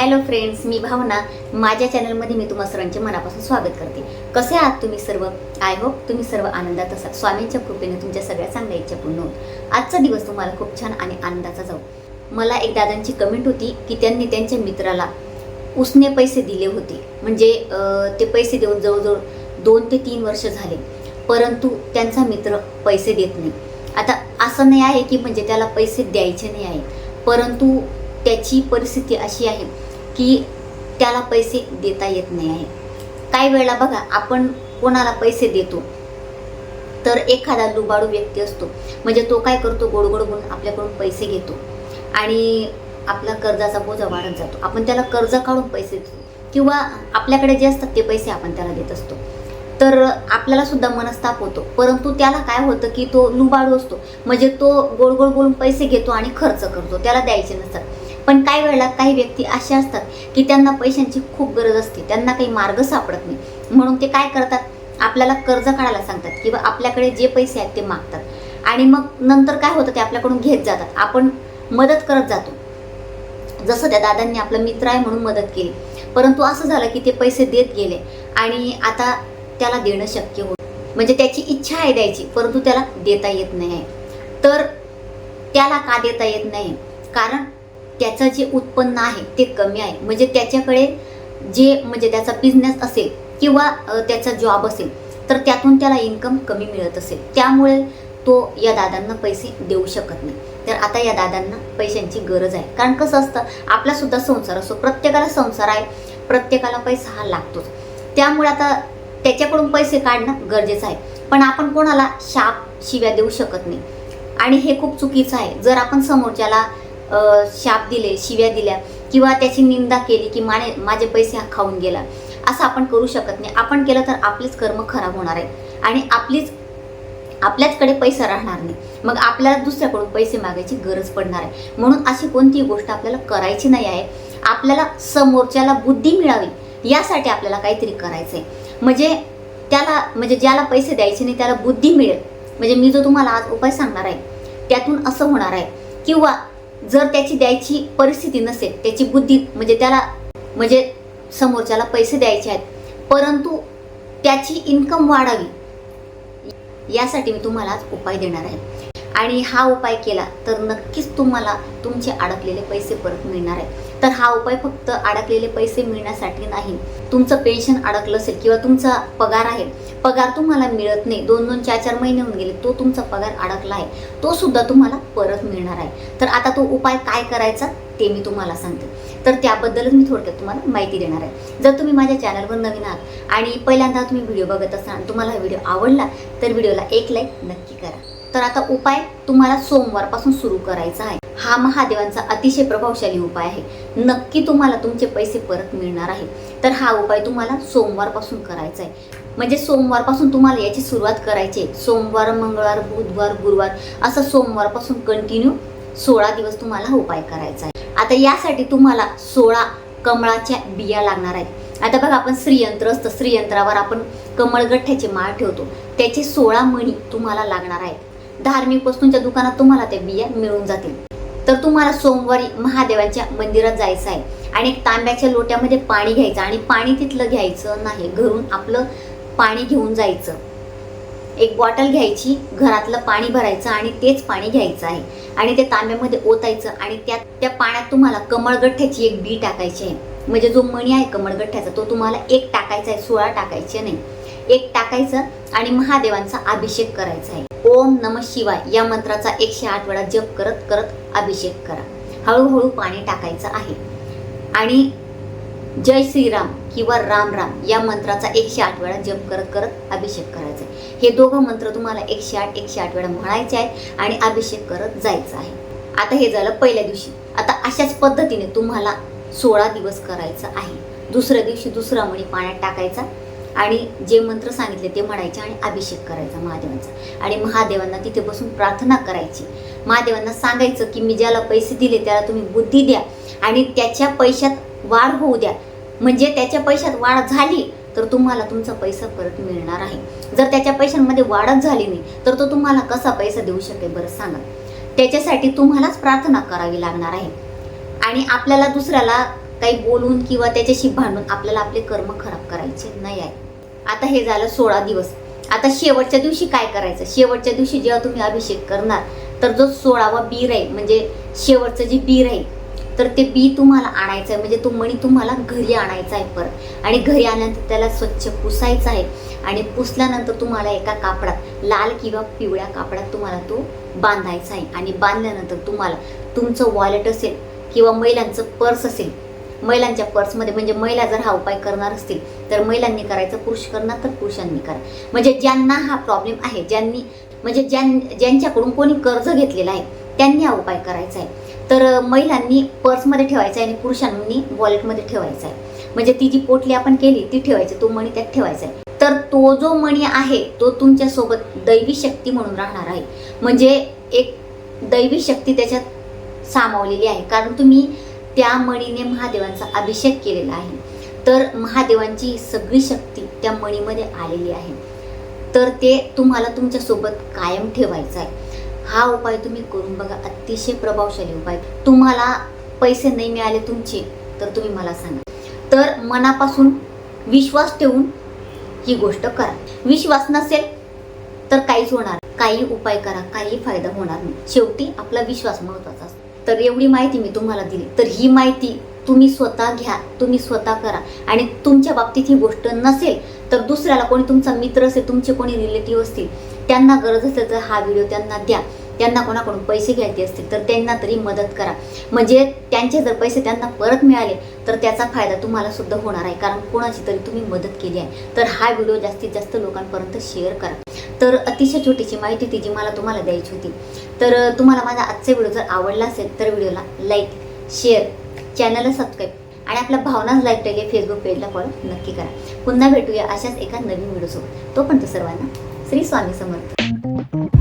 Hello friends मी भावना. माझ्या चॅनलमध्ये मी तुम्हा सर्वांचे मनापासून स्वागत करते. कसे आहात तुम्ही सर्व? आय होप तुम्ही सर्व आनंदात असाल. स्वामींच्या कृपेने तुमच्या सगळ्या चांगल्या इच्छा पूर्ण होत आजचा दिवस तुम्हाला खूप छान आणि आनंदाचा जाऊ. मला एक दादांची कमेंट होती की त्यांनी त्यांच्या मित्राला उसने पैसे दिले होते. म्हणजे ते पैसे देऊन जवळजवळ दोन ते तीन वर्ष झाले. परंतु त्यांचा मित्र पैसे देत नाही. आता असं नाही आहे की म्हणजे त्याला पैसे द्यायचे नाही आहे परंतु त्याची परिस्थिती अशी आहे. की त्याला पैसे देता येत नाही आहे. काही वेळेला बघा आपण कोणाला पैसे देतो तर एखादा लुबाडू व्यक्ती असतो. म्हणजे तो काय करतो गोड गोड बोलून आपल्याकडून पैसे घेतो आणि आपला कर्जाचा बोजा वाढत जातो. आपण त्याला कर्ज काढून पैसे देतो. किंवा आपल्याकडे जे असतात ते पैसे आपण त्याला देत असतो. तर आपल्याला सुद्धा मनस्ताप होतो. परंतु त्याला काय होतं की तो लुबाडू असतो. म्हणजे तो गोड गोड बोलून पैसे घेतो आणि खर्च करतो. त्याला द्यायचे नसतात. पण काही वेळेला काही व्यक्ती अशा असतात की त्यांना पैशांची खूप गरज असते. त्यांना काही मार्ग सापडत नाही. म्हणून ते काय करतात? आपल्याला कर्ज काढायला सांगतात किंवा आपल्याकडे जे पैसे आहेत ते मागतात. आणि मग नंतर काय होतं? ते आपल्याकडून घेत जातात. आपण मदत करत जातो. जसं त्या दादांनी आपला मित्र आहे म्हणून मदत केली. परंतु असं झालं की ते पैसे देत गेले आणि आता त्याला देणं शक्य होत म्हणजे त्याची इच्छा आहे द्यायची परंतु त्याला देता येत नाही. आहे तर त्याला का देता येत नाही? कारण त्याचं जे उत्पन्न आहे ते कमी आहे. म्हणजे त्याच्याकडे जे म्हणजे त्याचा बिझनेस असेल किंवा त्याचा जॉब असेल तर त्यातून त्याला इन्कम कमी मिळत असेल. त्यामुळे तो या दादांना पैसे देऊ शकत नाही. तर आता या दादांना पैशांची गरज आहे. कारण कसं असतं आपलासुद्धा संसार असतो. प्रत्येकाला संसार आहे प्रत्येकाला पैसा हा लागतोच. त्यामुळे आता त्याच्याकडून पैसे काढणं गरजेचं आहे. पण आपण कोणाला शाप शिव्या देऊ शकत नाही. आणि हे खूप चुकीचं आहे. जर आपण समोरच्याला शाप दिले शिव्या दिल्या किंवा त्याची निंदा केली की माने माझे पैसे हा खाऊन गेला. असं आपण करू शकत नाही. आपण केलं तर आपलेच कर्म खराब होणार आहे. आणि आपलीच आपल्याचकडे पैसा राहणार नाही. मग आपल्याला दुसऱ्याकडून पैसे मागायची गरज पडणार आहे. म्हणून अशी कोणतीही गोष्ट आपल्याला करायची नाही आहे. आपल्याला समोरच्याला बुद्धी मिळावी यासाठी आपल्याला काहीतरी करायचं आहे. म्हणजे त्याला म्हणजे ज्याला पैसे द्यायचे नाही त्याला बुद्धी मिळेल. म्हणजे मी जो तुम्हाला आज उपाय सांगणार आहे त्यातून असं होणार आहे. किंवा जर त्याची द्यायची परिस्थिती नसेल त्याची बुद्धी म्हणजे त्याला म्हणजे समोरच्याला पैसे द्यायचे आहेत परंतु त्याची इन्कम वाढावी यासाठी मी तुम्हाला आज उपाय देणार आहे. आणि हा उपाय केला तर नक्कीच तुम्हाला तुमचे अडकलेले पैसे परत मिळणार आहे तर हा उपाय फक्त अडकलेले पैसे मिळण्यासाठी नाही. तुमचं पेन्शन अडकलं असेल किंवा तुमचा पगार आहे पगार तुम्हाला मिळत नाही. दोन दोन चार चार महिने होऊन गेले तो तुमचा पगार अडकला आहे. तो सुद्धा तुम्हाला परत मिळणार आहे. तर आता तो उपाय काय करायचा ते मी तुम्हाला सांगते. तर त्याबद्दलच मी थोडक्यात तुम्हाला माहिती देणार आहे. जर तुम्ही माझ्या चॅनलवर नवीन आहात आणि पहिल्यांदा तुम्ही व्हिडिओ बघत असाल आणि तुम्हाला हा व्हिडिओ आवडला तर व्हिडिओला एक लाईक नक्की करा. तर आता उपाय तुम्हाला सोमवारपासून सुरू करायचा आहे. हा महादेवांचा अतिशय प्रभावशाली उपाय आहे. नक्की तुम्हाला तुमचे पैसे परत मिळणार आहे. तर हा उपाय तुम्हाला सोमवारपासून करायचा आहे. म्हणजे सोमवारपासून तुम्हाला याची सुरुवात करायची आहे. सोमवार मंगळवार बुधवार गुरुवार असं सोमवारपासून कंटिन्यू सोळा दिवस तुम्हाला हा उपाय करायचा आहे. आता यासाठी तुम्हाला सोळा कमळाच्या बिया लागणार आहेत. आता बघा आपण श्रीयंत्र असतं. श्रीयंत्रावर आपण कमळगठ्ठ्याचे माळ ठेवतो. त्याचे सोळा मणी तुम्हाला लागणार आहेत. धार्मिक वस्तूंच्या दुकानात तुम्हाला त्या बिया मिळून जातील. तर तुम्हाला सोमवारी महादेवाच्या मंदिरात जायचं आहे. आणि एक तांब्याच्या लोट्यामध्ये पाणी घ्यायचं आणि पाणी तिथलं घ्यायचं नाही. घरून आपलं पाणी घेऊन जायचं. एक बॉटल घ्यायची घरातलं पाणी भरायचं आणि तेच पाणी घ्यायचं आहे. आणि ते तांब्यामध्ये ओतायचं आणि त्यात त्या पाण्यात तुम्हाला कमळगठ्ठ्याची एक बी टाकायची आहे. म्हणजे जो मणी आहे कमळगठ्ठ्याचा तो तुम्हाला एक टाकायचा आहे सोळा टाकायचे नाही. एक टाकायचं आणि महादेवांचा अभिषेक करायचा आहे. ओम नम शिवाय या मंत्राचा एकशे आठ वेळा जप करत करत अभिषेक करा. हळूहळू पाणी टाकायचं आहे. आणि जय श्रीराम किंवा राम राम या मंत्राचा एकशे आठ वेळा जप करत करत अभिषेक करायचा आहे. हे दोघं मंत्र तुम्हाला एकशे आठ एकशे आठ वेळा म्हणायचे आहेत आणि अभिषेक करत जायचं आहे. आता हे झालं पहिल्या दिवशी. आता अशाच पद्धतीने तुम्हाला सोळा दिवस करायचं आहे. दुसऱ्या दिवशी दुसरा मणी पाण्यात टाकायचा. आणि जे मंत्र सांगितले ते म्हणायचे आणि अभिषेक करायचा महादेवांचा. आणि महादेवांना तिथे बसून प्रार्थना करायची. महादेवांना सांगायचं की मी ज्याला पैसे दिले त्याला तुम्ही बुद्धी द्या आणि त्याच्या पैशात वाढ होऊ द्या. म्हणजे त्याच्या पैशात वाढ झाली तर तुम्हाला तुमचा पैसा परत मिळणार आहे. जर त्याच्या पैशांमध्ये वाढच झाली नाही तर तो तुम्हाला कसा पैसा देऊ शकेल बरं सांगा. त्याच्यासाठी तुम्हालाच प्रार्थना करावी लागणार आहे. आणि आपल्याला दुसऱ्याला काही बोलून किंवा त्याच्याशी भांडून आपल्याला आपले कर्म खराब करायचे नाही आहे. आता हे झालं सोळा दिवस. आता शेवटच्या दिवशी काय करायचं? शेवटच्या दिवशी जेव्हा तुम्ही अभिषेक करणार तर जो सोळावा बी राहील म्हणजे शेवटचं जे बी राहील तर ते बी तुम्हाला आणायचं आहे म्हणजे तो मणी तुम्हाला घरी आणायचा आहे परत. आणि घरी आल्यानंतर त्याला स्वच्छ पुसायचा आहे आणि पुसल्यानंतर तुम्हाला एका कापडात लाल किंवा पिवळ्या कापडात तुम्हाला तो बांधायचा आहे आणि बांधल्यानंतर तुम्हाला तुमचं वॉलेट असेल किंवा महिलांचं पर्स असेल महिलांच्या पर्समध्ये म्हणजे महिला जर हा उपाय करणार असतील तर महिलांनी करायचं पुरुष करणार तर पुरुषांनी करा. म्हणजे ज्यांना हा प्रॉब्लेम आहे ज्यांनी म्हणजे ज्यां ज्यांच्याकडून कोणी कर्ज घेतलेलं आहे त्यांनी हा उपाय करायचा आहे. तर महिलांनी पर्समध्ये ठेवायचा आहे आणि पुरुषांनी वॉलेटमध्ये ठेवायचा आहे. म्हणजे ती जी पोटली आपण केली ती ठेवायची तो मणी त्यात ठेवायचा आहे. तर तो जो मणी आहे तो तुमच्यासोबत दैवी शक्ती म्हणून राहणार आहे. म्हणजे एक दैवी शक्ती त्याच्यात सामावलेली आहे. कारण तुम्ही त्या मणीने महादेवांचा अभिषेक केलेला आहे. तर महादेवांची सगळी शक्ती त्या मणीमध्ये आलेली आहे. तर ते तुम्हाला तुमच्यासोबत कायम ठेवायचं आहे. हा उपाय तुम्ही करून बघा. अतिशय प्रभावशाली उपाय. तुम्हाला पैसे नाही मिळाले तुमचे तर तुम्ही मला सांगा. तर मनापासून विश्वास ठेवून ही गोष्ट करा. विश्वास नसेल तर काहीच होणार काही उपाय करा. काही फायदा होणार नाही. शेवटी आपला विश्वास महत्त्वाचा तर एवढी माहिती मी तुम्हाला दिली. तर ही माहिती तुम्ही स्वतः घ्या तुम्ही स्वतः करा. आणि तुमच्या बाबतीत ही गोष्ट नसेल तर दुसऱ्याला कोणी तुमचा मित्र असेल तुमचे कोणी रिलेटिव्ह असतील त्यांना गरज असेल तर हा व्हिडिओ त्यांना द्या. त्यांना कोणाकडून पैसे घ्यायचे असतील तर त्यांना तरी मदत करा. म्हणजे त्यांचे जर पैसे त्यांना परत मिळाले तर त्याचा फायदा तुम्हाला सुद्धा होणार आहे. कारण कोणाची तरी तुम्ही मदत केली आहे. तर हा व्हिडिओ जास्तीत जास्त लोकांपर्यंत शेअर करा. तर अतिशय छोटीशी माहिती ती जी मला तुम्हाला द्यायची होती. तर तुम्हाला माझा आजचा व्हिडिओ जर आवडला असेल तर व्हिडिओला लाईक शेअर चॅनलला सबस्क्राईब आणि आपल्या भावनाच लाईफ टेली फेसबुक पेजला फॉलो नक्की करा. पुन्हा भेटूया अशाच एका नवीन व्हिडिओसोबत. तोपर्यंत सर्वांना श्री स्वामी समर्थ.